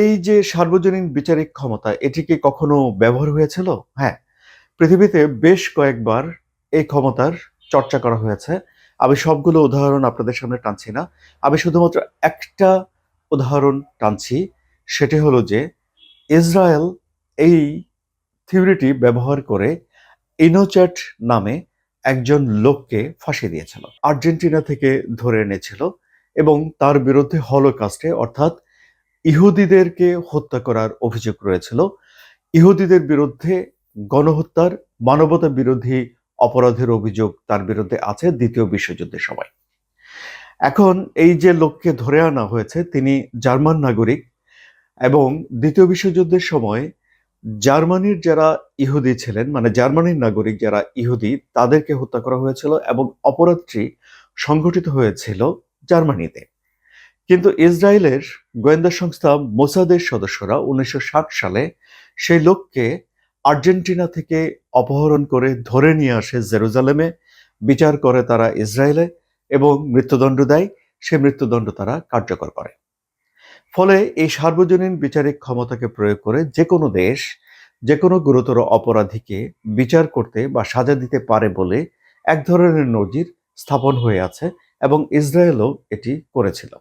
এই যে সার্বজনীন বিচারিক ক্ষমতা, এটি কি কখনো ব্যবহার হয়েছিল? হ্যাঁ পৃথিবীতে বেশ কয়েকবার এই ক্ষমতার চর্চা করা হয়েছে। আমি সবগুলো উদাহরণ আপনাদের সামনে টানছি না। আমি শুধুমাত্র একটা উদাহরণ টানছি, সেটি হলো যে ইসরায়েল এই থিওরিটি ব্যবহার করে ইনোচ্যাট নামে একজন লোককে ফাঁসি দিয়েছিল, আর্জেন্টিনা থেকে ধরে এনেছিল এবং তার বিরুদ্ধে হলোকাস্টে, অর্থাৎ ইহুদিদেরকে হত্যা করার অভিযোগ রয়েছিল। ইহুদিদের বিরুদ্ধে গণহত্যার মানবতা বিরোধী অপরাধের অভিযোগ তার বিরুদ্ধে আছে দ্বিতীয় বিশ্বযুদ্ধের সময়। এখন এই যে লোককে ধরে আনা হয়েছে, তিনি জার্মান নাগরিক এবং দ্বিতীয় বিশ্বযুদ্ধের সময় জার্মানির যারা ইহুদি ছিলেন মানে জার্মানির নাগরিক যারা ইহুদি, তাদেরকে হত্যা করা হয়েছিল এবং অপরাধটি সংঘটিত হয়েছিল জার্মানিতে। কিন্তু ইসরায়েলের গোয়েন্দা সংস্থা মোসাদের সদস্যরা উনিশশো ষাট সালে সেই লোককে আর্জেন্টিনা থেকে অপহরণ করে ধরে নিয়ে আসে জেরুজালেমে। বিচার করে তারা ইসরায়েলে এবং মৃত্যুদণ্ড দেয়। সে মৃত্যুদণ্ড তারা কার্যকর করে। ফলে এই সার্বজনীন বিচারিক ক্ষমতাকে প্রয়োগ করে যে কোনো দেশ, যে কোনো গুরুতর অপরাধীকে বিচার করতে বা সাজা দিতে পারে বলে এক ধরনের নজির স্থাপন হয়ে আছে এবং ইসরায়েলও এটি করেছিল।